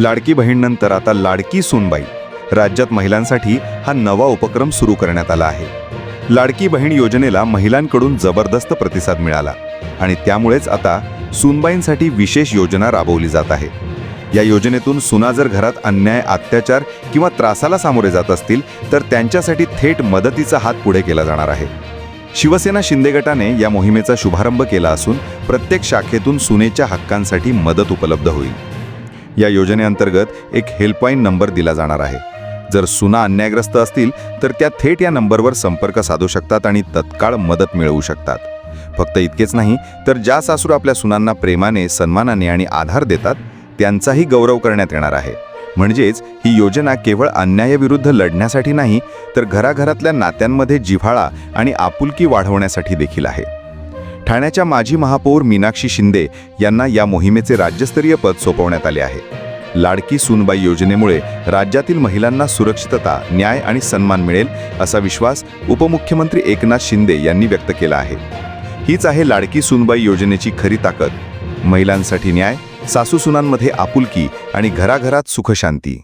लाडकी बहीणनंतर आता लाडकी सूनबाई. राज्यात महिलांसाठी हा नवा उपक्रम सुरू करण्यात आला आहे. लाडकी बहीण योजनेला महिलांकडून जबरदस्त प्रतिसाद मिळाला आणि त्यामुळेच आता सूनबाईंसाठी विशेष योजना राबवली जात आहे. या योजनेतून सुना जर घरात अन्याय अत्याचार किंवा त्रासाला सामोरे जात असतील तर त्यांच्यासाठी थेट मदतीचा हात पुढे केला जाणार आहे. शिवसेना शिंदे गटाने या मोहिमेचा शुभारंभ केला असून प्रत्येक शाखेतून सुनेच्या हक्कांसाठी मदत उपलब्ध होईल. या योजनेअंतर्गत एक हेल्पलाईन नंबर दिला जाणार आहे. जर सुना अन्यायग्रस्त असतील तर त्या थेट या नंबरवर संपर्क साधू शकतात आणि तत्काळ मदत मिळवू शकतात. फक्त इतकेच नाही तर ज्या सासूर आपल्या सुनांना प्रेमाने सन्मानाने आणि आधार देतात त्यांचाही गौरव करण्यात येणार आहे. म्हणजेच ही योजना केवळ अन्यायाविरुद्ध लढण्यासाठी नाही तर घराघरातल्या नात्यांमध्ये जिव्हाळा आणि आपुलकी वाढवण्यासाठी देखील आहे. ठाण्याच्या माजी महापौर मीनाक्षी शिंदे यांना या मोहिमेचे राज्यस्तरीय पद सोपवण्यात आले आहे. लाडकी सूनबाई योजनेमुळे राज्यातील महिलांना सुरक्षितता न्याय आणि सन्मान मिळेल असा विश्वास उपमुख्यमंत्री एकनाथ शिंदे यांनी व्यक्त केला आहे. हीच आहे लाडकी सूनबाई योजनेची खरी ताकद. महिलांसाठी न्याय सासूसुनांमध्ये आपुलकी आणि घराघरात सुखशांती.